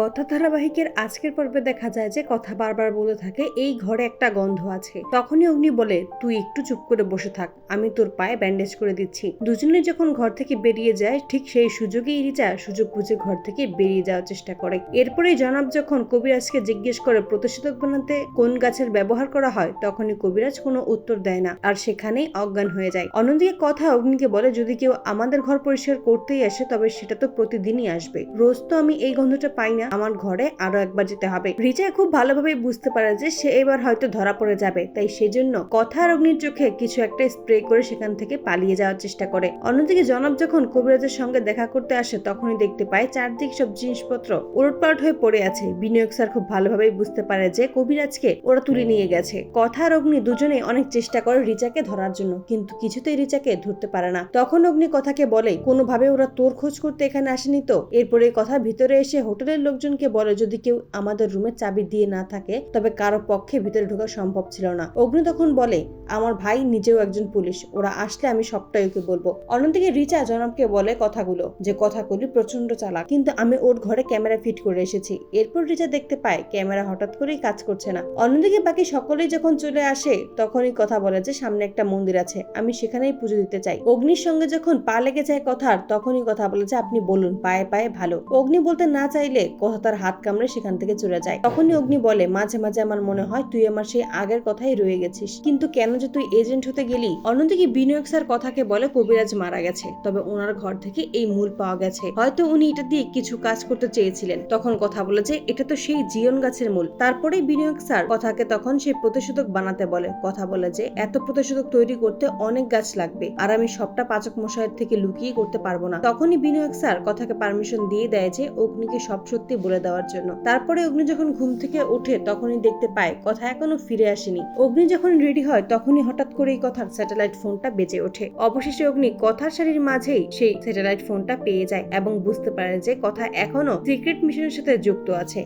কথা ধারাবাহিকের আজকের পর্বে দেখা যায় যে কথা বারবার বলে থাকে, এই ঘরে একটা গন্ধ আছে। তখনই অগ্নি বলে, তুই একটু চুপ করে বসে থাক, আমি তোর পায়ে ব্যান্ডেজ করে দিচ্ছি। দুজনে যখন ঘর থেকে বেরিয়ে যায়, ঠিক সেই সুযোগেই রিচা সুযোগ বুঝে ঘর থেকে বেরিয়ে যাওয়ার চেষ্টা করে। এরপরে জনাব যখন কবিরাজকে জিজ্ঞেস করে, প্রতিষেধক বানাতে কোন গাছের ব্যবহার করা হয়? তখনই কবিরাজ কোনো উত্তর দেয় না, আর সেখানেই অজ্ঞান হয়ে যায়। অন্যদিকে কথা অগ্নিকে বলে, যদি কেউ আমাদের ঘর পরিষ্কার করতেই আসে, তবে সেটা তো প্রতিদিনই আসবে। রোজ তো আমি এই গন্ধটা পাই না আমার ঘরে আরও একবার যেতে হবে। রিচা খুব ভালোভাবে বুঝতে পারে যে সে এবার হয়তো ধরা পড়ে যাবে। তাই সেজন্য কথার অগ্নির চোখে কিছু একটা স্প্রে করে সেখান থেকে পালিয়ে যাওয়ার চেষ্টা করে। অন্যদিকে জনাব যখন কবিরাজের সঙ্গে দেখা করতে আসে, তখনই দেখতে পায় চারদিক সব জিনিসপত্র উলটপালট হয়ে পড়ে আছে। বিনিয়োগ স্যার খুব ভালোভাবেই বুঝতে পারে যে কবিরাজকে ওরা তুলে নিয়ে গেছে। কথার অগ্নি দুজনেই অনেক চেষ্টা করে রিচাকে ধরার জন্য, কিন্তু কিছুতেই রিচাকে ধরতে পারে না। তখন অগ্নি কথাকে বলে, কোনোভাবে ওরা তোর খোঁজ করতে এখানে আসেনি তো? এরপরে কথা ভিতরে এসে হোটেলের লোকজনকে বলে, যদি কেউ আমাদের রুমে চাবি দিয়ে না থাকে, তবে কারও পক্ষে ভিতরে ঢোকা সম্ভব ছিল না। অগ্নি তখন বলে, আমার ভাই নিজেও একজন পুলিশ, ওরা আসলে আমি সবটাই ওকে বলব। অন্যদিকে রিচা জনাবকে বলে কথাগুলো, যে কথাগুলি প্রচণ্ড চালাক, কিন্তু আমি ওর ঘরে ক্যামেরা ফিট করে এসেছি। এরপর রিচা দেখতে পায়, ক্যামেরা হঠাৎ করেই কাজ করছে না। অন্যদিকে বাকি সকলেই যখন চলে আসে, তখনই কথা বলে যে, সামনে একটা মন্দির আছে, আমি সেখানেই পুজো দিতে চাই। অগ্নির সঙ্গে যখন পা লেগে যায় কথার, তখনই কথা বলে যে, আপনি বলুন, পায়ে পায়ে ভালো। অগ্নি বলতে না চাইলে কথা তার হাত কামড়ে সেখান থেকে চলে যায়। তখনই অগ্নি বলে, মাঝে মাঝে আমার মনে হয় তুই আমার সেই আগের কথাই রয়ে গেছিস। কিন্তু কেন যে তুই এজেন্ট হতে গেলি? অন্যদিকে বিনিয়োগ স্যার কথাকে বলে, কবিরাজ মারা গেছে। তবে ওনার ঘর থেকে এই মূল পাওয়া গেছে। হয়তো উনি এটা দিয়ে কিছু কাজ করতে চেয়েছিলেন। তখন কথা বলে যে, এটা তো সেই জিয়ন গাছের মূল। তারপরেই বিনিয়োগ স্যার কথাকে তখন সেই প্রতিষেধক বানাতে বলে। কথা বলে যে, এত প্রতিষেধক তৈরি করতে অনেক গাছ লাগবে। আর আমি সবটা পাচক মশাইয়ের থেকে লুকিয়ে করতে পারব না। তখনই বিনিয়োগ স্যার কথাকে পারমিশন দিয়ে দেয় যে, অগ্নিকে সব সত্যি বলে দেওয়ার জন্য। তারপরে অগ্নি যখন ঘুম থেকে ওঠে, তখনই দেখতে পায়, কথা এখনও ফিরে আসেনি। অগ্নি যখন রেডি হয়, তখনই হঠাৎ করে এই কথার স্যাটেলাইট ফোনটা বেজে ওঠে। অবশেষে অগ্নি কথার সারির মাঝেই সেই স্যাটেলাইট ফোনটা পেয়ে যায় এবং বুঝতে পারে যে, কথা এখনও সিক্রেট মিশনের সাথে যুক্ত আছে।